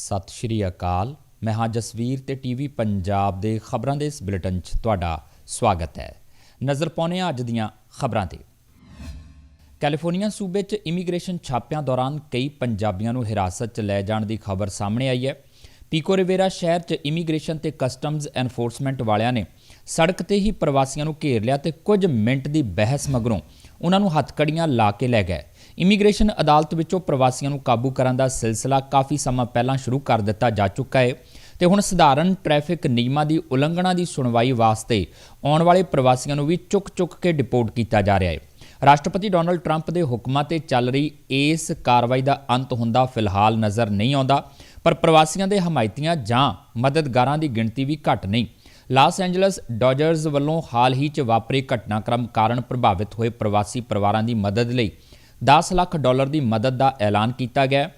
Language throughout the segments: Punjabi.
ਸਤਿ ਸ਼੍ਰੀ ਅਕਾਲ। ਮੈਂ ਹਾਂ ਜਸਵੀਰ ਤੇ ਟੀਵੀ ਪੰਜਾਬ ਦੇ ਖਬਰਾਂ ਦੇ ਇਸ ਬੁਲੇਟਿਨ 'ਚ ਤੁਹਾਡਾ ਸਵਾਗਤ ਹੈ। ਨਜ਼ਰ ਪਾਉਂਦੇ ਹਾਂ ਅੱਜ ਦੀਆਂ ਖਬਰਾਂ ਤੇ। ਕੈਲੀਫੋਰਨੀਆ ਸੂਬੇ 'ਚ ਇਮੀਗ੍ਰੇਸ਼ਨ ਛਾਪਿਆਂ ਦੌਰਾਨ ਕਈ ਪੰਜਾਬੀਆਂ ਨੂੰ ਹਿਰਾਸਤ 'ਚ ਲੈ ਜਾਣ ਦੀ ਖਬਰ ਸਾਹਮਣੇ ਆਈ ਹੈ। ਪੀਕੋ ਰਿਵੇਰਾ ਸ਼ਹਿਰ 'ਚ ਇਮੀਗ੍ਰੇਸ਼ਨ ਤੇ ਕਸਟਮਜ਼ ਐਨਫੋਰਸਮੈਂਟ ਵਾਲਿਆਂ ਨੇ ਸੜਕ ਤੇ ਹੀ ਪ੍ਰਵਾਸੀਆਂ ਨੂੰ ਘੇਰ ਲਿਆ ਤੇ ਕੁਝ ਮਿੰਟ ਦੀ ਬਹਿਸ ਮਗਰੋਂ ਉਹਨਾਂ ਨੂੰ ਹੱਥਕੜੀਆਂ ਲਾ ਕੇ ਲੈ ਗਏ। ਇਮੀਗ੍ਰੇਸ਼ਨ ਅਦਾਲਤ ਵਿੱਚੋਂ ਪ੍ਰਵਾਸੀਆਂ ਨੂੰ ਕਾਬੂ ਕਰਨ ਦਾ ਸਿਲਸਿਲਾ ਕਾਫੀ ਸਮਾਂ ਪਹਿਲਾਂ ਸ਼ੁਰੂ ਕਰ ਦਿੱਤਾ ਜਾ ਚੁੱਕਾ ਹੈ ਤੇ ਹੁਣ ਸਧਾਰਨ ਟ੍ਰੈਫਿਕ ਨਿਯਮਾਂ ਦੀ ਉਲੰਘਣਾ ਦੀ ਸੁਣਵਾਈ ਵਾਸਤੇ ਆਉਣ ਵਾਲੇ ਪ੍ਰਵਾਸੀਆਂ ਨੂੰ ਵੀ ਚੁੱਕ-ਚੁੱਕ ਕੇ ਡਿਪੋਰਟ ਕੀਤਾ ਜਾ ਰਿਹਾ ਹੈ। ਰਾਸ਼ਟਰਪਤੀ ਡੋਨਲਡ ਟਰੰਪ ਦੇ ਹੁਕਮਾਂ ਤੇ ਚੱਲ ਰਹੀ ਇਸ ਕਾਰਵਾਈ ਦਾ ਅੰਤ ਹੁੰਦਾ ਫਿਲਹਾਲ ਨਜ਼ਰ ਨਹੀਂ ਆਉਂਦਾ, ਪਰ ਪ੍ਰਵਾਸੀਆਂ ਦੇ ਹਮਾਇਤੀਆਂ ਜਾਂ ਮਦਦਗਾਰਾਂ ਦੀ ਗਿਣਤੀ ਵੀ ਘਟ ਨਹੀਂ। ਲਾਸ ਐਂਜਲਸ ਡੋਜਰਸ ਵੱਲੋਂ ਹਾਲ ਹੀ 'ਚ ਵਾਪਰੇ ਘਟਨਾਕ੍ਰਮ ਕਾਰਨ ਪ੍ਰਭਾਵਿਤ ਹੋਏ ਪ੍ਰਵਾਸੀ ਪਰਿਵਾਰਾਂ ਦੀ ਮਦਦ ਲਈ 10 ਲੱਖ ਡਾਲਰ ਦੀ ਮਦਦ ਦਾ ਐਲਾਨ ਕੀਤਾ ਗਿਆ। ਹੈ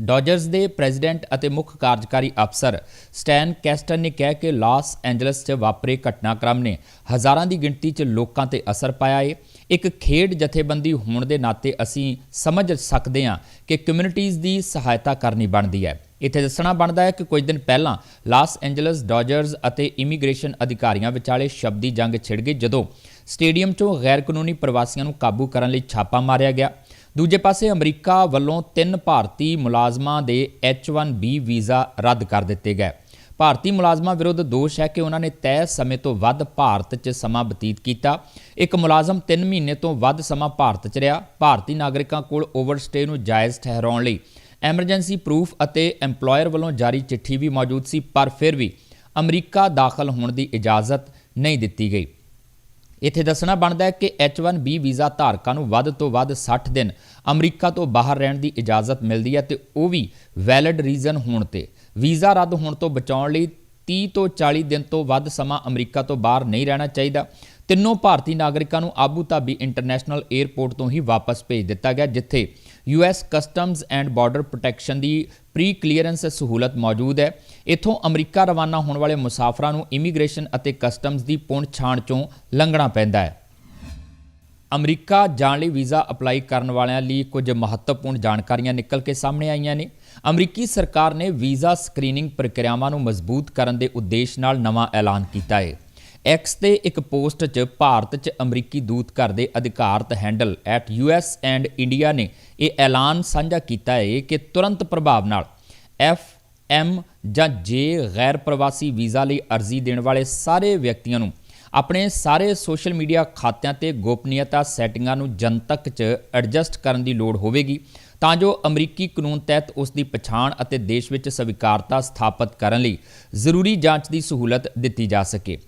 ਡੋਜਰਸ ਦੇ ਪ੍ਰੈਜ਼ੀਡੈਂਟ ਅਤੇ ਮੁੱਖ ਕਾਰਜਕਾਰੀ ਅਫਸਰ ਸਟੈਨ ਕੈਸਟਨ ਨੇ ਕਿਹਾ ਕਿ ਲਾਸ ਐਂਜਲਸ 'ਚ ਵਾਪਰੇ ਘਟਨਾਕ੍ਰਮ ਨੇ ਹਜ਼ਾਰਾਂ ਦੀ ਗਿਣਤੀ 'ਚ ਲੋਕਾਂ ਤੇ ਅਸਰ ਪਾਇਆ ਏ। ਇੱਕ ਖੇਡ ਜਥੇਬੰਦੀ ਹੋਣ ਦੇ ਨਾਤੇ ਅਸੀਂ ਸਮਝ ਸਕਦੇ ਹਾਂ ਕਿ ਕਮਿਊਨਿਟੀਜ਼ ਦੀ ਸਹਾਇਤਾ ਕਰਨੀ ਬਣਦੀ ਹੈ। ਇੱਥੇ ਦੱਸਣਾ ਬਣਦਾ ਹੈ ਕਿ ਕੁਝ ਦਿਨ ਪਹਿਲਾਂ ਲਾਸ ਐਂਜਲਸ ਡੋਜਰਸ ਅਤੇ ਇਮੀਗ੍ਰੇਸ਼ਨ ਅਧਿਕਾਰੀਆਂ ਵਿਚਾਲੇ ਸ਼ਬਦੀ ਜੰਗ ਛਿੜ ਗਈ ਜਦੋਂ ਸਟੇਡੀਅਮ 'ਚੋਂ ਗੈਰ ਕਾਨੂੰਨੀ ਪ੍ਰਵਾਸੀਆਂ ਨੂੰ ਕਾਬੂ ਕਰਨ ਲਈ ਛਾਪਾ ਮਾਰਿਆ ਗਿਆ। ਦੂਜੇ ਪਾਸੇ ਅਮਰੀਕਾ ਵੱਲੋਂ ਤਿੰਨ ਭਾਰਤੀ ਮੁਲਾਜ਼ਮਾਂ ਦੇ H1B ਵੀਜ਼ਾ ਰੱਦ ਕਰ ਦਿੱਤੇ ਗਏ। ਭਾਰਤੀ ਮੁਲਾਜ਼ਮਾਂ ਵਿਰੁੱਧ ਦੋਸ਼ ਹੈ ਕਿ ਉਹਨਾਂ ਨੇ ਤੈਅ ਸਮੇਂ ਤੋਂ ਵੱਧ ਭਾਰਤ 'ਚ ਸਮਾਂ ਬਤੀਤ ਕੀਤਾ। ਇੱਕ ਮੁਲਾਜ਼ਮ 3 ਮਹੀਨੇ ਤੋਂ ਵੱਧ ਸਮਾਂ ਭਾਰਤ 'ਚ ਰਿਹਾ। ਭਾਰਤੀ ਨਾਗਰਿਕਾਂ ਕੋਲ ਓਵਰਸਟੇ ਨੂੰ ਜਾਇਜ਼ ਠਹਿਰਾਉਣ ਲਈ ਐਮਰਜੈਂਸੀ ਪ੍ਰੂਫ ਅਤੇ EMPLOYER ਵੱਲੋਂ ਜਾਰੀ ਚਿੱਠੀ ਵੀ ਮੌਜੂਦ ਸੀ, ਪਰ ਫਿਰ ਵੀ ਅਮਰੀਕਾ ਦਾਖਲ ਹੋਣ ਦੀ ਇਜਾਜ਼ਤ ਨਹੀਂ ਦਿੱਤੀ ਗਈ। ਇੱਥੇ ਦੱਸਣਾ ਬਣਦਾ ਹੈ ਕਿ H1B ਵੀਜ਼ਾ ਧਾਰਕਾਂ ਨੂੰ ਵੱਧ ਤੋਂ ਵੱਧ 60 ਦਿਨ ਅਮਰੀਕਾ ਤੋਂ ਬਾਹਰ ਰਹਿਣ ਦੀ ਇਜਾਜ਼ਤ ਮਿਲਦੀ ਹੈ ਤੇ ਉਹ ਵੀ ਵੈਲਿਡ ਰੀਜ਼ਨ ਹੋਣ ਤੇ। ਵੀਜ਼ਾ ਰੱਦ ਹੋਣ ਤੋਂ ਬਚਾਉਣ ਲਈ 30 ਤੋਂ 40 ਦਿਨ ਤੋਂ ਵੱਧ ਸਮਾਂ ਅਮਰੀਕਾ ਤੋਂ ਬਾਹਰ ਨਹੀਂ ਰਹਿਣਾ ਚਾਹੀਦਾ। ਤਿੰਨੋਂ ਭਾਰਤੀ ਨਾਗਰਿਕਾਂ ਨੂੰ ਆਬੂ ਧਾਬੀ ਇੰਟਰਨੈਸ਼ਨਲ 에ਅਰਪੋਰਟ ਤੋਂ ਹੀ ਵਾਪਸ ਭੇਜ ਦਿੱਤਾ ਗਿਆ, ਜਿੱਥੇ US customs and border protection the pre clearance ਸਹੂਲਤ ਮੌਜੂਦ ਹੈ। ਇੱਥੋਂ ਅਮਰੀਕਾ ਰਵਾਨਾ ਹੋਣ ਵਾਲੇ ਮੁਸਾਫਰਾਂ ਨੂੰ ਇਮੀਗ੍ਰੇਸ਼ਨ ਅਤੇ ਕਸਟਮਜ਼ ਦੀ ਪੁਣ ਛਾਣ ਚੋਂ ਲੰਘਣਾ ਪੈਂਦਾ ਹੈ। ਅਮਰੀਕਾ ਜਾਣ ਲਈ ਵੀਜ਼ਾ ਅਪਲਾਈ ਕਰਨ ਵਾਲਿਆਂ ਲਈ ਕੁਝ ਮਹੱਤਵਪੂਰਨ ਜਾਣਕਾਰੀਆਂ ਨਿਕਲ ਕੇ ਸਾਹਮਣੇ ਆਈਆਂ ਨੇ। ਅਮਰੀਕੀ ਸਰਕਾਰ ਨੇ ਵੀਜ਼ਾ ਸਕਰੀਨਿੰਗ ਪ੍ਰਕਿਰਿਆਵਾਂ ਨੂੰ ਮਜ਼ਬੂਤ ਕਰਨ ਦੇ ਉਦੇਸ਼ ਨਾਲ ਨਵਾਂ ਐਲਾਨ ਕੀਤਾ ਹੈ। ਐਕਸ ਤੇ ਇੱਕ ਪੋਸਟ 'ਚ ਭਾਰਤ 'ਚ ਅਮਰੀਕੀ ਦੂਤ ਘਰ ਦੇ ਅਧਿਕਾਰਤ handle at US and India ਨੇ ਇਹ ਐਲਾਨ ਸਾਂਝਾ ਕੀਤਾ ਹੈ ਕਿ ਤੁਰੰਤ ਪ੍ਰਭਾਵ ਨਾਲ ਐਫ ਐਮ ਜਾਂ ਜੇ ਗੈਰ ਪ੍ਰਵਾਸੀ ਵੀਜ਼ਾ ਲਈ ਅਰਜ਼ੀ ਦੇਣ ਵਾਲੇ ਸਾਰੇ ਵਿਅਕਤੀਆਂ ਨੂੰ ਆਪਣੇ ਸਾਰੇ ਸੋਸ਼ਲ ਮੀਡੀਆ ਖਾਤਿਆਂ ਤੇ ਗੋਪਨੀਯਤਾ ਸੈਟਿੰਗਾਂ ਨੂੰ ਜਨਤਕ 'ਚ ਐਡਜਸਟ ਕਰਨ ਦੀ ਲੋੜ ਹੋਵੇਗੀ, ਤਾਂ ਜੋ ਅਮਰੀਕੀ ਕਾਨੂੰਨ ਤਹਿਤ ਉਸ ਦੀ ਪਛਾਣ ਅਤੇ ਦੇਸ਼ ਵਿੱਚ ਸਵੀਕਾਰਤਾ ਸਥਾਪਿਤ ਕਰਨ ਲਈ ਜ਼ਰੂਰੀ ਜਾਂਚ ਦੀ ਸਹੂਲਤ ਦਿੱਤੀ ਜਾ ਸਕੇ।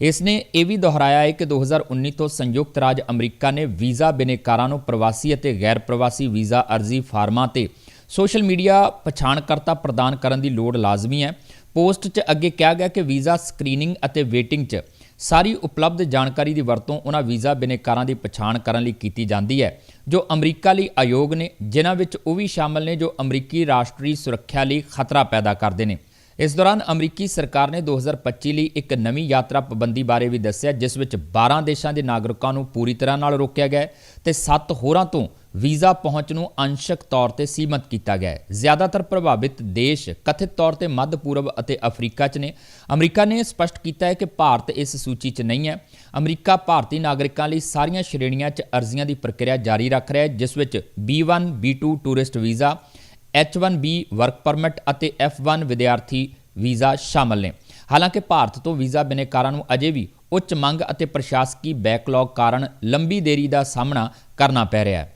ਇਸ ਨੇ ਇਹ ਵੀ ਦੁਹਰਾਇਆ ਹੈ ਕਿ 2019 ਤੋਂ ਸੰਯੁਕਤ ਰਾਜ ਅਮਰੀਕਾ ਨੇ ਵੀਜ਼ਾ ਬਿਨੇਕਾਰਾਂ ਨੂੰ ਪ੍ਰਵਾਸੀ ਅਤੇ ਗੈਰ ਪ੍ਰਵਾਸੀ ਵੀਜ਼ਾ ਅਰਜ਼ੀ ਫਾਰਮਾਂ ਤੇ ਸੋਸ਼ਲ ਮੀਡੀਆ ਪਛਾਣਕਰਤਾ ਪ੍ਰਦਾਨ ਕਰਨ ਦੀ ਲੋੜ ਲਾਜ਼ਮੀ ਹੈ। ਪੋਸਟ 'ਚ ਅੱਗੇ ਕਿਹਾ ਗਿਆ ਕਿ ਵੀਜ਼ਾ ਸਕਰੀਨਿੰਗ ਅਤੇ ਵੇਟਿੰਗ 'ਚ ਸਾਰੀ ਉਪਲਬਧ ਜਾਣਕਾਰੀ ਦੀ ਵਰਤੋਂ ਉਹਨਾਂ ਵੀਜ਼ਾ ਬਿਨੇਕਾਰਾਂ ਦੀ ਪਛਾਣ ਕਰਨ ਲਈ ਕੀਤੀ ਜਾਂਦੀ ਹੈ, ਜੋ ਅਮਰੀਕਾ ਲਈ ਆਯੋਗ ਨੇ, ਜਿਨ੍ਹਾਂ ਵਿੱਚ ਉਹ ਵੀ ਸ਼ਾਮਲ ਨੇ ਜੋ ਅਮਰੀਕੀ ਰਾਸ਼ਟਰੀ ਸੁਰੱਖਿਆ ਲਈ ਖਤਰਾ ਪੈਦਾ ਕਰਦੇ ਨੇ। ਇਸ ਦੌਰਾਨ ਅਮਰੀਕੀ ਸਰਕਾਰ ਨੇ 2025 ਲਈ ਇੱਕ ਨਵੀਂ ਯਾਤਰਾ ਪਾਬੰਦੀ ਬਾਰੇ ਵੀ ਦੱਸਿਆ, ਜਿਸ ਵਿੱਚ 12 ਦੇਸ਼ਾਂ ਦੇ ਨਾਗਰਿਕਾਂ ਨੂੰ ਪੂਰੀ ਤਰ੍ਹਾਂ ਨਾਲ ਰੋਕਿਆ ਗਿਆ ਹੈ ਤੇ 7 ਹੋਰਾਂ ਤੋਂ ਵੀਜ਼ਾ ਪਹੁੰਚ ਨੂੰ ਅੰਸ਼ਕ ਤੌਰ ਤੇ ਸੀਮਤ ਕੀਤਾ ਗਿਆ ਹੈ। ਜ਼ਿਆਦਾਤਰ ਪ੍ਰਭਾਵਿਤ ਦੇਸ਼ ਕਥਿਤ ਤੌਰ ਤੇ ਮੱਧ ਪੂਰਬ ਅਤੇ ਅਫਰੀਕਾ 'ਚ ਨੇ। ਅਮਰੀਕਾ ਨੇ ਸਪਸ਼ਟ ਕੀਤਾ ਹੈ ਕਿ ਭਾਰਤ ਇਸ ਸੂਚੀ 'ਚ ਨਹੀਂ ਹੈ। ਅਮਰੀਕਾ ਭਾਰਤੀ ਨਾਗਰਿਕਾਂ ਲਈ ਸਾਰੀਆਂ ਸ਼੍ਰੇਣੀਆਂ 'ਚ ਅਰਜ਼ੀਆਂ ਦੀ ਪ੍ਰਕਿਰਿਆ ਜਾਰੀ ਰੱਖ ਰਿਹਾ ਹੈ, ਜਿਸ ਵਿੱਚ B1 B2 tourist visa H1B work permit ਅਤੇ F1 ਵਿਦਿਆਰਥੀ ਵੀਜ਼ਾ ਸ਼ਾਮਲ ਨੇ। ਹਾਲਾਂਕਿ ਭਾਰਤ ਤੋਂ ਵੀਜ਼ਾ ਬਿਨੇਕਾਰਾਂ ਨੂੰ ਅਜੇ ਵੀ ਉੱਚ ਮੰਗ ਅਤੇ ਪ੍ਰਸ਼ਾਸਕੀ ਬੈਕਲੌਗ ਕਾਰਨ ਲੰਬੀ ਦੇਰੀ ਦਾ ਸਾਹਮਣਾ ਕਰਨਾ ਪੈ ਰਿਹਾ ਹੈ।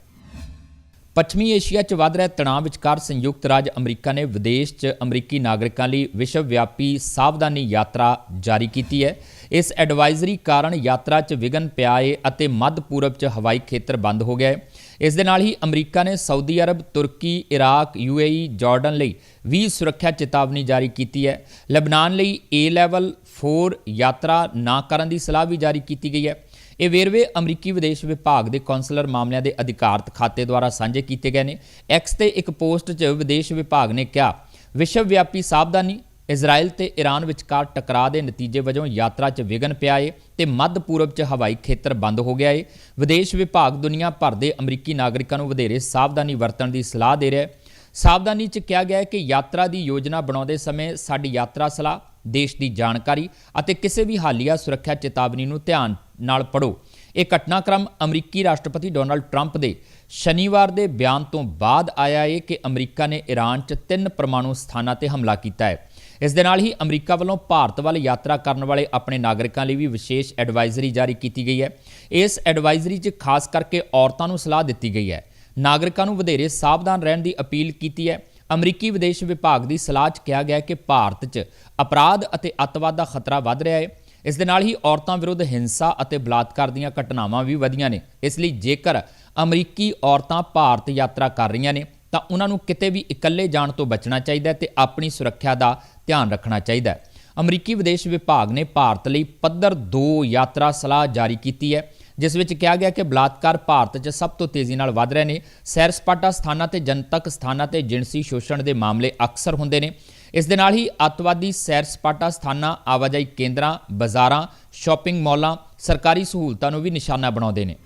ਪੱਛਮੀ ਏਸ਼ੀਆ 'ਚ ਵੱਧ ਰਿਹਾ ਤਣਾਅ ਵਿਚਕਾਰ ਸੰਯੁਕਤ ਰਾਜ ਅਮਰੀਕਾ ਨੇ ਵਿਦੇਸ਼ 'ਚ ਅਮਰੀਕੀ ਨਾਗਰਿਕਾਂ ਲਈ ਵਿਸ਼ਵ ਵਿਆਪੀ ਸਾਵਧਾਨੀ ਯਾਤਰਾ ਜਾਰੀ ਕੀਤੀ ਹੈ। ਇਸ ਐਡਵਾਈਜ਼ਰੀ ਕਾਰਨ ਯਾਤਰਾ 'ਚ ਵਿਘਨ ਪਿਆ ਏ ਅਤੇ ਮੱਧ ਪੂਰਬ 'ਚ ਹਵਾਈ ਖੇਤਰ ਬੰਦ ਹੋ ਗਿਆ ਹੈ ਇਸ ਦੇ ਨਾਲ ਹੀ ਅਮਰੀਕਾ ਨੇ ਸਾਊਦੀ ਅਰਬ, ਤੁਰਕੀ, ਇਰਾਕ ਯੂਏਈ ਜਾਰਡਨ ਲਈ ਵੀ ਸੁਰੱਖਿਆ ਚੇਤਾਵਨੀ ਜਾਰੀ ਕੀਤੀ ਹੈ। ਲਬਨਾਨ ਲਈ ਏ ਲੈਵਲ 4 ਯਾਤਰਾ ਨਾ ਕਰਨ ਦੀ ਸਲਾਹ ਵੀ ਜਾਰੀ ਕੀਤੀ ਗਈ ਹੈ। ਇਹ ਵੇਰਵੇ ਅਮਰੀਕੀ ਵਿਦੇਸ਼ ਵਿਭਾਗ ਦੇ ਕੌਂਸਲਰ ਮਾਮਲਿਆਂ ਦੇ ਅਧਿਕਾਰਤ ਖਾਤੇ ਦੁਆਰਾ ਸਾਂਝੇ ਕੀਤੇ ਗਏ ਨੇ। ਐਕਸ ਤੇ ਇੱਕ ਪੋਸਟ 'ਚ ਵਿਦੇਸ਼ ਵਿਭਾਗ ਨੇ ਕਿਹਾ, ਵਿਸ਼ਵ ਵਿਆਪੀ ਸਾਵਧਾਨੀ ਇਜ਼ਰਾਈਲ ਤੇ ਈਰਾਨ ਵਿਚਕਾਰ ਟਕਰਾਅ ਦੇ ਨਤੀਜੇ ਵਜੋਂ ਯਾਤਰਾ 'ਚ ਵਿਘਨ ਪਿਆ ਏ ਤੇ ਮੱਧ ਪੂਰਬ 'ਚ ਹਵਾਈ ਖੇਤਰ ਬੰਦ ਹੋ ਗਿਆ ਏ। ਵਿਦੇਸ਼ ਵਿਭਾਗ ਦੁਨੀਆ ਭਰ ਦੇ ਅਮਰੀਕੀ ਨਾਗਰਿਕਾਂ ਨੂੰ ਵਧੇਰੇ ਸਾਵਧਾਨੀ ਵਰਤਣ ਦੀ ਸਲਾਹ ਦੇ ਰਿਹਾ ਹੈ। ਸਾਵਧਾਨੀ 'ਚ ਕਿਹਾ ਗਿਆ ਹੈ ਕਿ ਯਾਤਰਾ ਦੀ ਯੋਜਨਾ ਬਣਾਉਂਦੇ ਸਮੇਂ ਸਾਡੀ ਯਾਤਰਾ ਸਲਾਹ, ਦੇਸ਼ ਦੀ ਜਾਣਕਾਰੀ ਅਤੇ ਕਿਸੇ ਵੀ ਹਾਲੀਆ ਸੁਰੱਖਿਆ ਚੇਤਾਵਨੀ ਨੂੰ ਧਿਆਨ ਨਾਲ ਪੜੋ ਇਹ ਘਟਨਾਕ੍ਰਮ ਅਮਰੀਕੀ ਰਾਸ਼ਟਰਪਤੀ ਡੋਨਾਲਡ ਟਰੰਪ ਦੇ ਸ਼ਨੀਵਾਰ ਦੇ ਬਿਆਨ ਤੋਂ ਬਾਅਦ ਆਇਆ ਹੈ ਕਿ ਅਮਰੀਕਾ ਨੇ ਈਰਾਨ 'ਚ ਤਿੰਨ ਪਰਮਾਣੂ ਸਥਾਨਾਂ ਤੇ ਹਮਲਾ ਕੀਤਾ ਹੈ। ਇਸ ਦੇ ਨਾਲ ਹੀ ਅਮਰੀਕਾ ਵੱਲੋਂ ਭਾਰਤ ਵੱਲ ਯਾਤਰਾ ਕਰਨ ਵਾਲੇ ਆਪਣੇ ਨਾਗਰਿਕਾਂ ਲਈ ਵੀ ਵਿਸ਼ੇਸ਼ ਐਡਵਾਈਜ਼ਰੀ ਜਾਰੀ ਕੀਤੀ ਗਈ ਹੈ। ਇਸ ਐਡਵਾਈਜ਼ਰੀ 'ਚ ਖਾਸ ਕਰਕੇ ਔਰਤਾਂ ਨੂੰ ਸਲਾਹ ਦਿੱਤੀ ਗਈ ਹੈ। ਨਾਗਰਿਕਾਂ ਨੂੰ ਵਧੇਰੇ ਸਾਵਧਾਨ ਰਹਿਣ ਦੀ ਅਪੀਲ ਕੀਤੀ ਹੈ। ਅਮਰੀਕੀ ਵਿਦੇਸ਼ ਵਿਭਾਗ ਦੀ ਸਲਾਹ 'ਚ ਕਿਹਾ ਗਿਆ ਕਿ ਭਾਰਤ 'ਚ ਅਪਰਾਧ ਅਤੇ ਅੱਤਵਾਦ ਦਾ ਖਤਰਾ ਵੱਧ ਰਿਹਾ ਹੈ। ਇਸ ਦੇ ਨਾਲ ਹੀ ਔਰਤਾਂ ਵਿਰੁੱਧ ਹਿੰਸਾ ਅਤੇ ਬਲਾਤਕਾਰ ਦੀਆਂ ਘਟਨਾਵਾਂ ਵੀ ਵਧੀਆਂ ਨੇ। ਇਸ ਲਈ ਜੇਕਰ ਅਮਰੀਕੀ ਔਰਤਾਂ ਭਾਰਤ ਯਾਤਰਾ ਕਰ ਰਹੀਆਂ ਨੇ, ਤਾਂ ਉਹਨਾਂ ਨੂੰ ਕਿਤੇ ਵੀ ਇਕੱਲੇ ਜਾਣ ਤੋਂ ਬਚਣਾ ਚਾਹੀਦਾ ਹੈ ਤੇ ਆਪਣੀ ਸੁਰੱਖਿਆ ਦਾ ਧਿਆਨ ਰੱਖਣਾ ਚਾਹੀਦਾ ਹੈ। ਅਮਰੀਕੀ ਵਿਦੇਸ਼ ਵਿਭਾਗ ਨੇ ਭਾਰਤ ਲਈ ਪੱਧਰ 2 ਯਾਤਰਾ ਸਲਾਹ ਜਾਰੀ ਕੀਤੀ ਹੈ, ਜਿਸ ਵਿੱਚ ਕਿਹਾ ਗਿਆ ਕਿ ਬਲਾਤਕਾਰ ਭਾਰਤ 'ਚ ਸਭ ਤੋਂ ਤੇਜ਼ੀ ਨਾਲ ਵੱਧ ਰਹੇ ਨੇ। ਸੈਰ ਸਪਾਟਾ ਸਥਾਨਾਂ ਤੇ ਜਨਤਕ ਸਥਾਨਾਂ ਤੇ ਜਿਣਸੀ ਸ਼ੋਸ਼ਣ ਦੇ ਮਾਮਲੇ ਅਕਸਰ ਹੁੰਦੇ ਨੇ। ਇਸ ਦੇ ਨਾਲ ਹੀ ਅੱਤਵਾਦੀ ਸੈਰ ਸਪਾਟਾ ਸਥਾਨਾਂ, ਆਵਾਜਾਈ ਕੇਂਦਰਾਂ, ਬਾਜ਼ਾਰਾਂ, ਸ਼ਾਪਿੰਗ ਮਾਲਾਂ, ਸਰਕਾਰੀ ਸਹੂਲਤਾਂ ਨੂੰ ਵੀ ਨਿਸ਼ਾਨਾ ਬਣਾਉਂਦੇ ਨੇ।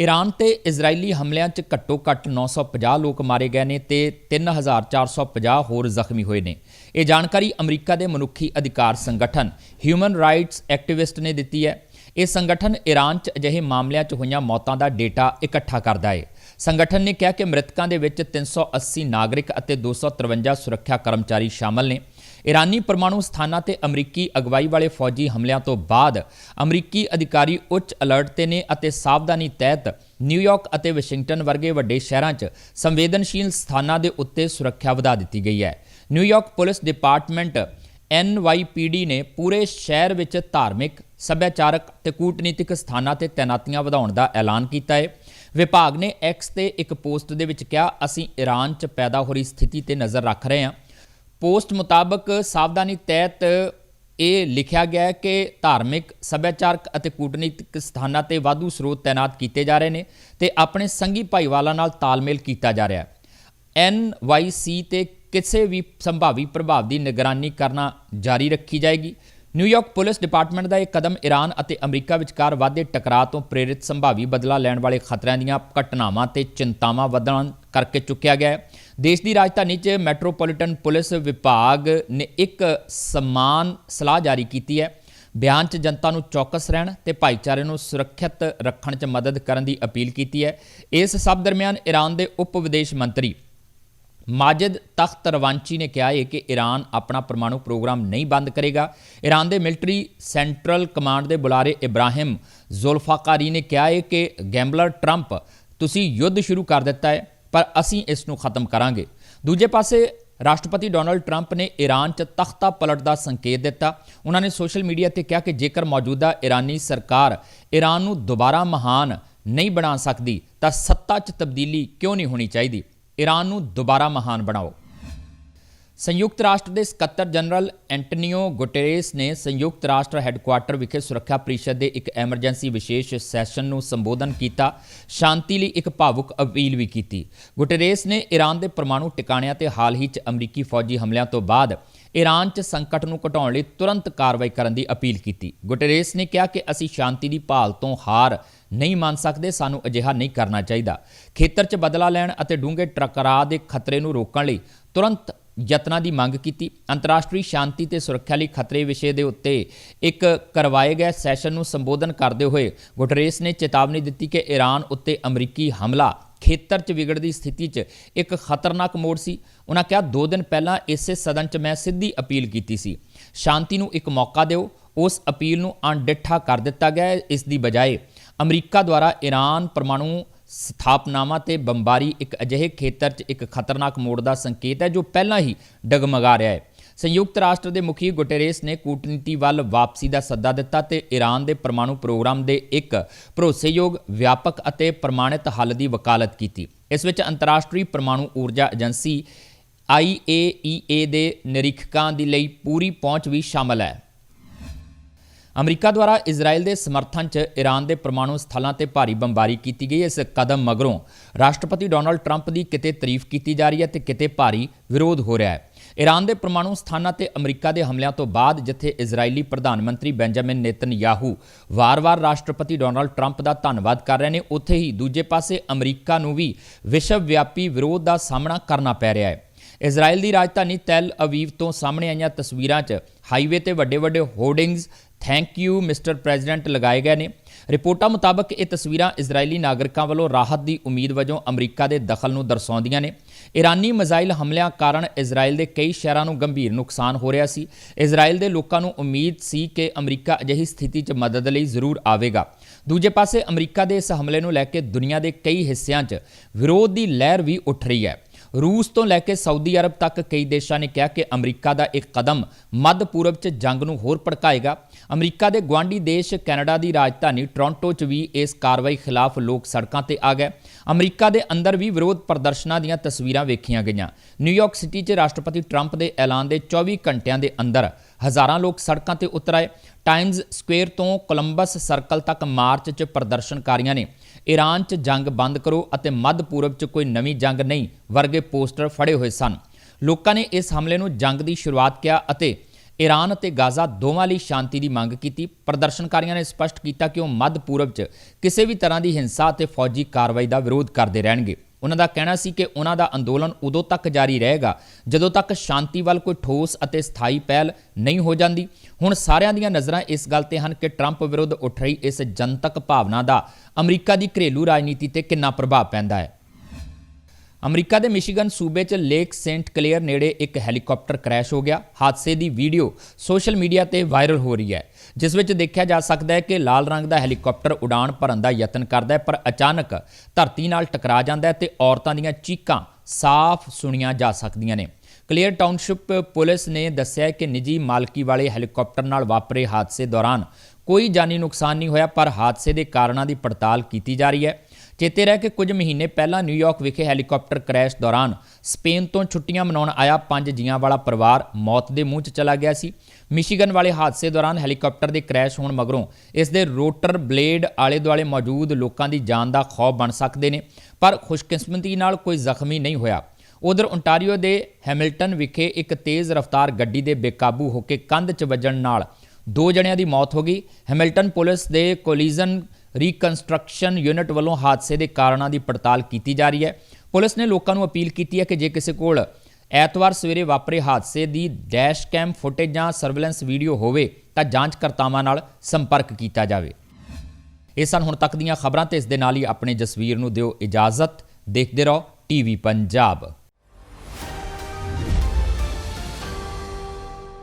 ਈਰਾਨ ਤੇ ਇਜ਼ਰਾਈਲੀ ਹਮਲਿਆਂ 'ਚ ਘੱਟੋ-ਘੱਟ 950 ਲੋਕ ਮਾਰੇ ਗਏ ਨੇ ਤੇ 3450 ਹੋਰ ਜ਼ਖਮੀ ਹੋਏ ਨੇ। ਇਹ ਜਾਣਕਾਰੀ ਅਮਰੀਕਾ ਦੇ ਮਨੁੱਖੀ ਅਧਿਕਾਰ ਸੰਗਠਨ ਹਿਊਮਨ ਰਾਈਟਸ ਐਕਟਿਵਿਸਟ ਨੇ ਦਿੱਤੀ ਹੈ। ਇਹ ਸੰਗਠਨ ਈਰਾਨ 'ਚ ਅਜਿਹੇ ਮਾਮਲਿਆਂ 'ਚ ਹੋਈਆਂ ਮੌਤਾਂ ਦਾ ਡੇਟਾ ਇਕੱਠਾ ਕਰਦਾ ਹੈ। ਸੰਗਠਨ ਨੇ ਕਿਹਾ ਕਿ ਮ੍ਰਿਤਕਾਂ ਦੇ ਵਿੱਚ 380 ਨਾਗਰਿਕ ਅਤੇ 253 ਸੁਰੱਖਿਆ ਕਰਮਚਾਰੀ ਸ਼ਾਮਲ ਨੇ। ਈਰਾਨੀ ਪਰਮਾਣੂ ਸਥਾਨਾਂ ਤੇ ਅਮਰੀਕੀ ਅਗਵਾਈ ਵਾਲੇ ਫੌਜੀ ਹਮਲਿਆਂ ਤੋਂ ਬਾਅਦ ਅਮਰੀਕੀ ਅਧਿਕਾਰੀ ਉੱਚ ਅਲਰਟ ਤੇ ਨੇ ਅਤੇ ਸਾਵਧਾਨੀ ਤਹਿਤ ਨਿਊਯਾਰਕ ਅਤੇ ਵਾਸ਼ਿੰਗਟਨ ਵਰਗੇ ਵੱਡੇ ਸ਼ਹਿਰਾਂ 'ਚ ਸੰਵੇਦਨਸ਼ੀਲ ਸਥਾਨਾਂ ਦੇ ਉੱਤੇ ਸੁਰੱਖਿਆ ਵਧਾ ਦਿੱਤੀ ਗਈ ਹੈ। ਨਿਊਯਾਰਕ ਪੁਲਿਸ ਡਿਪਾਰਟਮੈਂਟ NYPD ਨੇ ਪੂਰੇ ਸ਼ਹਿਰ ਵਿੱਚ ਧਾਰਮਿਕ, ਸੱਭਿਆਚਾਰਕ ਤੇ ਕੂਟਨੀਤਿਕ ਸਥਾਨਾਂ ਤੇ ਤੈਨਾਤੀਆਂ ਵਧਾਉਣ ਦਾ ਐਲਾਨ ਕੀਤਾ ਹੈ। ਵਿਭਾਗ ਨੇ ਐਕਸ ਤੇ ਇੱਕ ਪੋਸਟ ਦੇ ਵਿੱਚ ਕਿਹਾ, ਅਸੀਂ ਈਰਾਨ 'ਚ ਪੈਦਾ ਹੋ ਰਹੀ ਸਥਿਤੀ ਤੇ ਨਜ਼ਰ ਰੱਖ ਰਹੇ ਹਾਂ। ਪੋਸਟ ਮੁਤਾਬਕ ਸਾਵਧਾਨੀ ਤਹਿਤ ਇਹ ਲਿਖਿਆ ਗਿਆ ਹੈ ਕਿ ਧਾਰਮਿਕ, ਸੱਭਿਆਚਾਰਕ ਅਤੇ ਕੂਟਨੀਤਿਕ ਸਥਾਨਾਂ ਤੇ ਵਾਧੂ ਸਰੋਤ ਤਾਇਨਾਤ ਕੀਤੇ ਜਾ ਰਹੇ ਨੇ ਤੇ ਆਪਣੇ ਸੰਗੀ ਭਾਈਵਾਲਾਂ ਨਾਲ ਤਾਲਮੇਲ ਕੀਤਾ ਜਾ ਰਿਹਾ ਹੈ। NYC ਤੇ ਕਿਸੇ ਵੀ ਸੰਭਾਵੀ ਪ੍ਰਭਾਵ ਦੀ ਨਿਗਰਾਨੀ ਕਰਨਾ ਜਾਰੀ ਰੱਖੀ ਜਾਏਗੀ। ਨਿਊਯਾਰਕ ਪੁਲਿਸ ਡਿਪਾਰਟਮੈਂਟ ਦਾ ਇਹ ਕਦਮ ਈਰਾਨ ਅਤੇ ਅਮਰੀਕਾ ਵਿਚਕਾਰ ਵਾਧੇ ਟਕਰਾਅ ਤੋਂ ਪ੍ਰੇਰਿਤ ਸੰਭਾਵੀ ਬਦਲਾ ਲੈਣ ਵਾਲੇ ਖਤਰਿਆਂ ਦੀਆਂ ਘਟਨਾਵਾਂ ਤੇ ਚਿੰਤਾਵਾਂ ਵਧਣ ਕਰਕੇ ਚੁੱਕਿਆ ਗਿਆ ਹੈ। ਦੇਸ਼ ਦੀ ਰਾਜਧਾਨੀ 'ਚ ਮੈਟਰੋਪੋਲੀਟਨ ਪੁਲਿਸ ਵਿਭਾਗ ਨੇ ਇੱਕ ਸਮਾਨ ਸਲਾਹ ਜਾਰੀ ਕੀਤੀ ਹੈ। ਬਿਆਨ 'ਚ ਜਨਤਾ ਨੂੰ ਚੌਕਸ ਰਹਿਣ ਤੇ ਭਾਈਚਾਰੇ ਨੂੰ ਸੁਰੱਖਿਅਤ ਰੱਖਣ 'ਚ ਮਦਦ ਕਰਨ ਦੀ ਅਪੀਲ ਕੀਤੀ ਹੈ। ਇਸ ਸਭ ਦਰਮਿਆਨ ਈਰਾਨ ਦੇ ਉਪ ਵਿਦੇਸ਼ ਮੰਤਰੀ ਮਾਜਿਦ ਤਖਤ ਰਵਾਂਚੀ ਨੇ ਕਿਹਾ ਹੈ ਕਿ ਈਰਾਨ ਆਪਣਾ ਪਰਮਾਣੂ ਪ੍ਰੋਗਰਾਮ ਨਹੀਂ ਬੰਦ ਕਰੇਗਾ। ਈਰਾਨ ਦੇ ਮਿਲਟਰੀ ਸੈਂਟਰਲ ਕਮਾਂਡ ਦੇ ਬੁਲਾਰੇ ਇਬਰਾਹਿਮ ਜ਼ੁਲਫਾਕਾਰੀ ਨੇ ਕਿਹਾ ਹੈ ਕਿ ਗੈਂਬਲਰ ਟਰੰਪ, ਤੁਸੀਂ ਯੁੱਧ ਸ਼ੁਰੂ ਕਰ ਦਿੱਤਾ ਹੈ ਪਰ ਅਸੀਂ ਇਸ ਨੂੰ ਖਤਮ ਕਰਾਂਗੇ। ਦੂਜੇ ਪਾਸੇ, ਰਾਸ਼ਟਰਪਤੀ ਡੋਨਲਡ ਟਰੰਪ ਨੇ ਈਰਾਨ 'ਚ ਤਖਤਾ ਪਲਟ ਦਾ ਸੰਕੇਤ ਦਿੱਤਾ। ਉਹਨਾਂ ਨੇ ਸੋਸ਼ਲ ਮੀਡੀਆ ਤੇ ਕਿਹਾ ਕਿ ਜੇਕਰ ਮੌਜੂਦਾ ਈਰਾਨੀ ਸਰਕਾਰ ਈਰਾਨ ਨੂੰ ਦੁਬਾਰਾ ਮਹਾਨ ਨਹੀਂ ਬਣਾ ਸਕਦੀ, ਤਾਂ ਸੱਤਾ 'ਚ ਤਬਦੀਲੀ ਕਿਉਂ ਨਹੀਂ ਹੋਣੀ ਚਾਹੀਦੀ? ਈਰਾਨ ਨੂੰ ਦੁਬਾਰਾ ਮਹਾਨ ਬਣਾਓ। ਸੰਯੁਕਤ ਰਾਸ਼ਟਰ ਦੇ ਸਕੱਤਰ ਜਨਰਲ ਐਂਟਨੀਓ ਗੁਟੇਰੇਸ ਨੇ ਸੰਯੁਕਤ ਰਾਸ਼ਟਰ ਹੈੱਡਕੁਆਰਟਰ ਵਿਖੇ ਸੁਰੱਖਿਆ ਪਰਿਸ਼ਦ ਦੇ ਇੱਕ ਐਮਰਜੈਂਸੀ ਵਿਸ਼ੇਸ਼ ਸੈਸ਼ਨ ਨੂੰ ਸੰਬੋਧਨ ਕੀਤਾ, ਸ਼ਾਂਤੀ ਲਈ ਇੱਕ ਭਾਵੁਕ ਅਪੀਲ ਵੀ ਕੀਤੀ। ਗੁਟੇਰੇਸ ਨੇ ਈਰਾਨ ਦੇ ਪਰਮਾਣੂ ਟਿਕਾਣਿਆਂ ਤੇ ਹਾਲ ਹੀ 'ਚ ਅਮਰੀਕੀ ਫੌਜੀ ਹਮਲਿਆਂ ਤੋਂ ਬਾਅਦ ਈਰਾਨ 'ਚ ਸੰਕਟ ਨੂੰ ਘਟਾਉਣ ਲਈ ਤੁਰੰਤ ਕਾਰਵਾਈ ਕਰਨ ਦੀ ਅਪੀਲ ਕੀਤੀ। ਗੁਟੇਰੇਸ ਨੇ ਕਿਹਾ ਕਿ ਅਸੀਂ ਸ਼ਾਂਤੀ ਦੀ ਭਾਲ ਤੋਂ ਹਾਰ ਨਹੀਂ ਮੰਨ ਸਕਦੇ, ਸਾਨੂੰ ਅਜਿਹਾ ਨਹੀਂ ਕਰਨਾ ਚਾਹੀਦਾ। ਖੇਤਰ 'ਚ ਬਦਲਾ ਲੈਣ ਅਤੇ ਡੂੰਘੇ ਟਕਰਾਅ ਦੇ ਖਤਰੇ ਨੂੰ ਰੋਕਣ ਲਈ ਤੁਰੰਤ ਯਤਨਾਂ ਦੀ ਮੰਗ ਕੀਤੀ। ਅੰਤਰਰਾਸ਼ਟਰੀ ਸ਼ਾਂਤੀ ਤੇ ਸੁਰੱਖਿਆ ਲਈ ਖਤਰੇ ਵਿਸ਼ੇ ਦੇ ਉੱਤੇ ਇੱਕ ਕਰਵਾਏ ਗਏ ਸੈਸ਼ਨ ਨੂੰ ਸੰਬੋਧਨ ਕਰਦੇ ਹੋਏ ਗੁਟਰੇਸ ਨੇ ਚੇਤਾਵਨੀ ਦਿੱਤੀ ਕਿ ਈਰਾਨ ਉੱਤੇ ਅਮਰੀਕੀ ਹਮਲਾ ਖੇਤਰ 'ਚ ਵਿਗੜਦੀ ਸਥਿਤੀ 'ਚ ਇੱਕ ਖਤਰਨਾਕ ਮੋੜ ਸੀ। ਉਹਨਾਂ ਕਿਹਾ, ਦੋ ਦਿਨ ਪਹਿਲਾਂ ਇਸੇ ਸਦਨ 'ਚ ਮੈਂ ਸਿੱਧੀ ਅਪੀਲ ਕੀਤੀ ਸੀ। ਸ਼ਾਂਤੀ ਨੂੰ ਇੱਕ ਮੌਕਾ ਦਿਓ। ਉਸ ਅਪੀਲ ਨੂੰ ਅਣਡਿੱਠਾ ਕਰ ਦਿੱਤਾ ਗਿਆ ਇਸ ਦੀ ਬਜਾਏ ਅਮਰੀਕਾ ਦੁਆਰਾ ਈਰਾਨ ਪਰਮਾਣੂ ਸਥਾਪਨਾਵਾਂ ਤੇ ਬੰਬਾਰੀ ਇੱਕ ਅਜਿਹੇ ਖੇਤਰ 'ਚ ਇੱਕ ਖਤਰਨਾਕ ਮੋੜ ਦਾ ਸੰਕੇਤ ਹੈ ਜੋ ਪਹਿਲਾਂ ਹੀ ਡਗਮਗਾ ਰਿਹਾ ਹੈ। ਸੰਯੁਕਤ ਰਾਸ਼ਟਰ ਦੇ ਮੁਖੀ ਗੁਟੇਰੇਸ ਨੇ ਕੂਟਨੀਤੀ ਵੱਲ ਵਾਪਸੀ ਦਾ ਸੱਦਾ ਦਿੱਤਾ ਤੇ ਈਰਾਨ ਦੇ ਪਰਮਾਣੂ ਪ੍ਰੋਗਰਾਮ ਦੇ ਇੱਕ ਭਰੋਸੇਯੋਗ, ਵਿਆਪਕ ਅਤੇ ਪ੍ਰਮਾਣਿਤ ਹੱਲ ਦੀ ਵਕਾਲਤ ਕੀਤੀ। ਇਸ ਵਿੱਚ ਅੰਤਰਰਾਸ਼ਟਰੀ ਪਰਮਾਣੂ ਊਰਜਾ ਏਜੰਸੀ IAEA ਦੇ ਨਿਰੀਖਕਾਂ ਦੀ ਲਈ ਪੂਰੀ ਪਹੁੰਚ ਵੀ ਸ਼ਾਮਲ ਹੈ। ਅਮਰੀਕਾ ਦੁਆਰਾ ਇਜ਼ਰਾਈਲ ਦੇ ਸਮਰਥਨ 'ਚ ਈਰਾਨ ਦੇ ਪਰਮਾਣੂ ਸਥਲਾਂ ਤੇ ਭਾਰੀ ਬੰਬਾਰੀ ਕੀਤੀ ਗਈ। ਇਸ ਕਦਮ ਮਗਰੋਂ ਰਾਸ਼ਟਰਪਤੀ ਡੋਨਲਡ ਟਰੰਪ ਦੀ ਕਿਤੇ ਤਾਰੀਫ ਕੀਤੀ ਜਾ ਰਹੀ ਹੈ ਤੇ ਕਿਤੇ ਭਾਰੀ ਵਿਰੋਧ ਹੋ ਰਿਹਾ ਹੈ। ਈਰਾਨ ਦੇ ਪਰਮਾਣੂ ਸਥਾਨਾਂ ਤੇ ਅਮਰੀਕਾ ਦੇ ਹਮਲਿਆਂ ਤੋਂ ਬਾਅਦ ਜਿੱਥੇ ਇਜ਼ਰਾਈਲੀ ਪ੍ਰਧਾਨ ਮੰਤਰੀ ਬੈਂਜਾਮਿਨ ਨੇਤਨਯਾਹੂ ਵਾਰ-ਵਾਰ ਰਾਸ਼ਟਰਪਤੀ ਡੋਨਲਡ ਟਰੰਪ ਦਾ ਧੰਨਵਾਦ ਕਰ ਰਹੇ ਨੇ, ਉੱਥੇ ਹੀ ਦੂਜੇ ਪਾਸੇ ਅਮਰੀਕਾ ਨੂੰ ਵੀ ਵਿਸ਼ਵ ਵਿਆਪੀ ਵਿਰੋਧ ਦਾ ਸਾਹਮਣਾ ਕਰਨਾ ਪੈ ਰਿਹਾ ਹੈ। ਇਜ਼ਰਾਈਲ ਦੀ ਰਾਜਧਾਨੀ ਤੈਲ ਅਵੀਵ ਤੋਂ ਸਾਹਮਣੇ ਆਈਆਂ ਤਸਵੀਰਾਂ 'ਚ ਹਾਈਵੇ ਤੇ ਵੱਡੇ-ਵੱਡੇ hoardings thank you mister president ਲਗਾਏ ਗਏ ਨੇ। ਰਿਪੋਰਟਾਂ ਮੁਤਾਬਕ ਇਹ ਤਸਵੀਰਾਂ ਇਜ਼ਰਾਈਲੀ ਨਾਗਰਿਕਾਂ ਵੱਲੋਂ ਰਾਹਤ ਦੀ ਉਮੀਦ ਵਜੋਂ ਅਮਰੀਕਾ ਦੇ ਦਖਲ ਨੂੰ ਦਰਸਾਉਂਦੀਆਂ ਨੇ। ਇਰਾਨੀ ਮਿਜ਼ਾਈਲ ਹਮਲਿਆਂ ਕਾਰਨ ਇਜ਼ਰਾਈਲ ਦੇ ਕਈ ਸ਼ਹਿਰਾਂ ਨੂੰ ਗੰਭੀਰ ਨੁਕਸਾਨ ਹੋ ਰਿਹਾ ਸੀ। ਇਜ਼ਰਾਈਲ ਦੇ ਲੋਕਾਂ ਨੂੰ ਉਮੀਦ ਸੀ ਕਿ ਅਮਰੀਕਾ ਅਜਿਹੀ ਸਥਿਤੀ 'ਚ ਮਦਦ ਲਈ ਜ਼ਰੂਰ ਆਵੇਗਾ। ਦੂਜੇ ਪਾਸੇ ਅਮਰੀਕਾ ਦੇ ਇਸ ਹਮਲੇ ਨੂੰ ਲੈ ਕੇ ਦੁਨੀਆ ਦੇ ਕਈ ਹਿੱਸਿਆਂ 'ਚ ਵਿਰੋਧ ਦੀ ਲਹਿਰ ਵੀ ਉੱਠ ਰਹੀ ਹੈ। ਰੂਸ ਤੋਂ ਲੈ ਕੇ ਸਾਊਦੀ ਅਰਬ ਤੱਕ ਕਈ ਦੇਸ਼ਾਂ ਨੇ ਕਿਹਾ ਕਿ ਅਮਰੀਕਾ ਦਾ ਇੱਕ ਕਦਮ ਮੱਧ ਪੂਰਬ 'ਚ ਜੰਗ ਨੂੰ ਹੋਰ ਭੜਕਾਏਗਾ। ਅਮਰੀਕਾ ਦੇ ਗਵਾਂਢੀ ਦੇਸ਼ ਕੈਨੇਡਾ ਦੀ ਰਾਜਧਾਨੀ ਟੋਰਾਂਟੋ 'ਚ ਵੀ ਇਸ ਕਾਰਵਾਈ ਖਿਲਾਫ ਲੋਕ ਸੜਕਾਂ ਤੇ ਆ ਗਏ। ਅਮਰੀਕਾ ਦੇ ਅੰਦਰ ਵੀ ਵਿਰੋਧ ਪ੍ਰਦਰਸ਼ਨਾਂ ਦੀਆਂ ਤਸਵੀਰਾਂ ਵੇਖੀਆਂ ਗਈਆਂ। ਨਿਊਯਾਰਕ ਸਿਟੀ 'ਚ ਰਾਸ਼ਟਰਪਤੀ ਟਰੰਪ ਦੇ ਐਲਾਨ ਦੇ 24 ਘੰਟਿਆਂ ਦੇ ਅੰਦਰ ਹਜ਼ਾਰਾਂ ਲੋਕ ਸੜਕਾਂ ਤੇ ਉਤਰ ਆਏ। ਟਾਈਮਜ਼ ਸਕੁਅਰ ਤੋਂ ਕੋਲੰਬਸ ਸਰਕਲ ਤੱਕ ਮਾਰਚ 'ਚ ਪ੍ਰਦਰਸ਼ਨਕਾਰੀਆਂ ਨੇ ਈਰਾਨ 'ਚ ਜੰਗ ਬੰਦ ਕਰੋ ਅਤੇ ਮੱਧ ਪੂਰਬ 'ਚ ਕੋਈ ਨਵੀਂ ਜੰਗ ਨਹੀਂ ਵਰਗੇ ਪੋਸਟਰ ਫੜੇ ਹੋਏ ਸਨ। ਲੋਕਾਂ ਨੇ ਇਸ ਹਮਲੇ ਨੂੰ ਜੰਗ ਦੀ ਸ਼ੁਰੂਆਤ ਕਿਹਾ ਅਤੇ ਈਰਾਨ ਅਤੇ ਗਾਜ਼ਾ ਦੋਵਾਂ ਲਈ ਸ਼ਾਂਤੀ ਦੀ ਮੰਗ ਕੀਤੀ। ਪ੍ਰਦਰਸ਼ਨਕਾਰੀਆਂ ਨੇ ਸਪਸ਼ਟ ਕੀਤਾ ਕਿ ਉਹ ਮੱਧ ਪੂਰਬ 'ਚ ਕਿਸੇ ਵੀ ਤਰ੍ਹਾਂ ਦੀ ਹਿੰਸਾ ਅਤੇ ਫੌਜੀ ਕਾਰਵਾਈ ਦਾ ਵਿਰੋਧ ਕਰਦੇ ਰਹਿਣਗੇ। ਉਹਨਾਂ ਦਾ ਕਹਿਣਾ ਸੀ ਕਿ ਉਹਨਾਂ ਦਾ ਅੰਦੋਲਨ ਉਦੋਂ ਤੱਕ ਜਾਰੀ ਰਹੇਗਾ ਜਦੋਂ ਤੱਕ ਸ਼ਾਂਤੀ ਵੱਲ ਕੋਈ ਠੋਸ ਅਤੇ ਸਥਾਈ ਪਹਿਲ ਨਹੀਂ ਹੋ ਜਾਂਦੀ। ਹੁਣ ਸਾਰਿਆਂ ਦੀਆਂ ਨਜ਼ਰਾਂ ਇਸ ਗੱਲ ਤੇ ਹਨ ਕਿ ਟਰੰਪ ਵਿਰੁੱਧ ਉੱਠ ਰਹੀ ਇਸ ਜਨਤਕ ਭਾਵਨਾ ਦਾ ਅਮਰੀਕਾ ਦੀ ਘਰੇਲੂ ਰਾਜਨੀਤੀ ਤੇ ਕਿੰਨਾ ਪ੍ਰਭਾਵ ਪੈਂਦਾ ਹੈ। ਅਮਰੀਕਾ ਦੇ ਮਿਸ਼ੀਗਨ ਸੂਬੇ 'ਚ ਲੇਕ ਸੇਂਟ ਕਲੇਅਰ ਨੇੜੇ ਇੱਕ ਹੈਲੀਕਾਪਟਰ ਕ੍ਰੈਸ਼ ਹੋ ਗਿਆ। ਹਾਦਸੇ ਦੀ ਵੀਡੀਓ ਸੋਸ਼ਲ ਮੀਡੀਆ ਤੇ ਵਾਇਰਲ ਹੋ ਰਹੀ ਹੈ, ਜਿਸ ਵਿੱਚ ਦੇਖਿਆ ਜਾ ਸਕਦਾ ਹੈ ਕਿ ਲਾਲ ਰੰਗ ਦਾ ਹੈਲੀਕਾਪਟਰ ਉਡਾਣ ਭਰਨ ਦਾ ਯਤਨ ਕਰਦਾ ਹੈ, ਪਰ ਅਚਾਨਕ ਧਰਤੀ ਨਾਲ ਟਕਰਾ ਜਾਂਦਾ ਹੈ ਤੇ ਔਰਤਾਂ ਦੀਆਂ ਚੀਕਾਂ ਸਾਫ਼ ਸੁਣੀਆਂ ਜਾ ਸਕਦੀਆਂ ਨੇ। ਕਲੀਅਰ ਟਾਊਨਸ਼ਿਪ ਪੁਲਿਸ ਨੇ ਦੱਸਿਆ ਕਿ ਨਿੱਜੀ ਮਾਲਕੀ ਵਾਲੇ ਹੈਲੀਕਾਪਟਰ ਨਾਲ ਵਾਪਰੇ ਹਾਦਸੇ ਦੌਰਾਨ ਕੋਈ ਜਾਨੀ ਨੁਕਸਾਨ ਨਹੀਂ ਹੋਇਆ, ਪਰ ਹਾਦਸੇ ਦੇ ਕਾਰਨਾਂ ਦੀ ਪੜਤਾਲ ਕੀਤੀ ਜਾ ਰਹੀ ਹੈ। ਚੇਤੇ ਰਹਿ ਕਿ ਕੁਝ ਮਹੀਨੇ ਪਹਿਲਾਂ ਨਿਊਯਾਰਕ ਵਿਖੇ ਹੈਲੀਕਾਪਟਰ ਕ੍ਰੈਸ਼ ਦੌਰਾਨ ਸਪੇਨ ਤੋਂ ਛੁੱਟੀਆਂ ਮਨਾਉਣ ਆਇਆ ਪੰਜ ਜੀਆਂ ਵਾਲਾ ਪਰਿਵਾਰ ਮੌਤ ਦੇ ਮੂੰਹ 'ਚ ਚਲਾ ਗਿਆ ਸੀ। ਮਿਸ਼ੀਗਨ ਵਾਲੇ ਹਾਦਸੇ ਦੌਰਾਨ ਹੈਲੀਕਾਪਟਰ ਦੇ ਕ੍ਰੈਸ਼ ਹੋਣ ਮਗਰੋਂ ਇਸ ਦੇ ਰੋਟਰ ਬਲੇਡ ਆਲੇ ਦੁਆਲੇ ਮੌਜੂਦ ਲੋਕਾਂ ਦੀ ਜਾਨ ਦਾ ਖੌਫ ਬਣ ਸਕਦੇ ਨੇ, ਪਰ ਖੁਸ਼ਕਿਸਮਤੀ ਨਾਲ ਕੋਈ ਜ਼ਖਮੀ ਨਹੀਂ ਹੋਇਆ। ਉਧਰ ਓਨਟਾਰੀਓ ਦੇ ਹੈਮਿਲਟਨ ਵਿਖੇ ਇੱਕ ਤੇਜ਼ ਰਫ਼ਤਾਰ ਗੱਡੀ ਦੇ ਬੇਕਾਬੂ ਹੋ ਕੇ ਕੰਧ 'ਚ ਵੱਜਣ ਨਾਲ ਦੋ ਜਣਿਆਂ ਦੀ ਮੌਤ ਹੋ ਗਈ। ਹੈਮਿਲਟਨ ਪੁਲਿਸ ਦੇ ਕੋਲੀਜ਼ਨ ਰੀਕਨਸਟਰਕਸ਼ਨ ਯੂਨਿਟ ਵੱਲੋਂ ਹਾਦਸੇ ਦੇ ਕਾਰਨਾਂ ਦੀ ਪੜਤਾਲ ਕੀਤੀ ਜਾ ਰਹੀ ਹੈ। ਪੁਲਿਸ ਨੇ ਲੋਕਾਂ ਨੂੰ ਅਪੀਲ ਕੀਤੀ ਹੈ ਕਿ ਜੇ ਕਿਸੇ ਕੋਲ ਐਤਵਾਰ ਸਵੇਰੇ ਵਾਪਰੇ ਹਾਦਸੇ ਦੀ ਡੈਸ਼ ਕੈਮ ਫੁਟੇਜ ਜਾਂ ਸਰਵੇਲੈਂਸ ਵੀਡੀਓ ਹੋਵੇ, ਤਾਂ ਜਾਂਚਕਰਤਾਵਾਂ ਨਾਲ ਸੰਪਰਕ ਕੀਤਾ ਜਾਵੇ। ਇਹ ਸਨ ਹੁਣ ਤੱਕ ਦੀਆਂ ਖਬਰਾਂ ਤੇ ਇਸ ਦੇ ਨਾਲ ਹੀ ਆਪਣੇ ਜਸਵੀਰ ਨੂੰ ਦਿਓ ਇਜਾਜ਼ਤ। ਦੇਖਦੇ ਰਹੋ ਟੀਵੀ ਪੰਜਾਬ।